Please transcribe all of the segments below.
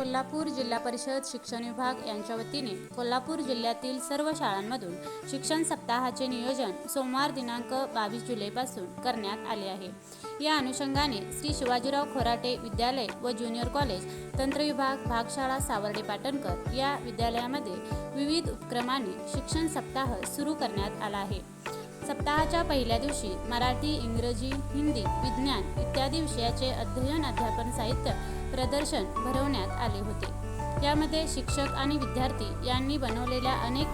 कोल्हापूर जिल्हा परिषद शिक्षण विभाग यांच्या वतीने कोल्हापूर जिल्ह्यातील सर्व शाळांमधून शिक्षण सप्ताहाचे नियोजन सोमवार दिनांक बावीस जुलैपासून करण्यात आले आहे. या अनुषंगाने श्री शिवाजीराव खोराटे विद्यालय व ज्युनियर कॉलेज तंत्र विभाग भागशाळा सावर्डे पाटणकर या विद्यालयामध्ये विविध उपक्रमाने शिक्षण सप्ताह सुरू करण्यात आला आहे. सप्ताहाच्या पहिल्या दिवशी मराठी इंग्रजी हिंदी विज्ञान इत्यादी विषयाचे अध्ययन अध्यापन साहित्य प्रदर्शन भरवण्यात आले होते. यामध्ये शिक्षक आणि विद्यार्थी यांनी बनवलेल्या अनेक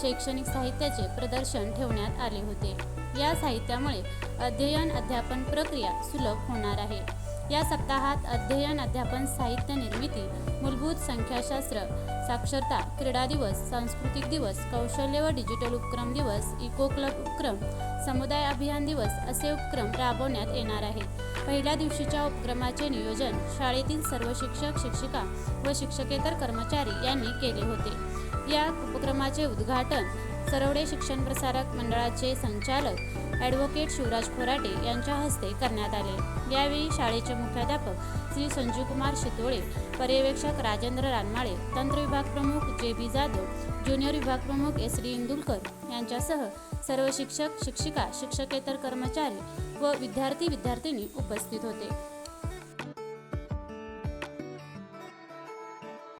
शैक्षणिक साहित्याचे प्रदर्शन ठेवण्यात आले होते. या साहित्यामुळे अध्ययन अध्यापन प्रक्रिया सुलभ होणार आहे. या सप्ताहात अध्ययन अध्यापन साहित्य निर्मिती मूलभूत संख्याशास्त्र साक्षरता क्रीडा दिवस सांस्कृतिक दिवस कौशल्य व डिजिटल उपक्रम दिवस इको क्लब उपक्रम समुदाय अभियान दिवस असे उपक्रम राबवण्यात येणार आहेत. पहिल्या दिवशीच्या उपक्रमाचे नियोजन शाळेतील सर्व शिक्षक शिक्षिका व शिक्षकेतर कर्मचारी यांनी केले होते. या उपक्रमाचे उद्घाटन सरवडे शिक्षण प्रसारक मंडळाचे संचालक ॲडव्होकेट शिवराज खोराटे यांच्या हस्ते करण्यात आले. यावेळी शाळेचे मुख्याध्यापक श्री संजीवकुमार शितोळे पर्यवेक्षक राजेंद्र रानमाळे तंत्र विभाग प्रमुख जे बी जाधव ज्युनियर विभाग प्रमुख एस डी इंदुलकर यांच्यासह सर्व शिक्षक शिक्षिका शिक्षकेतर कर्मचारी व विद्यार्थी विद्यार्थिनी उपस्थित होते.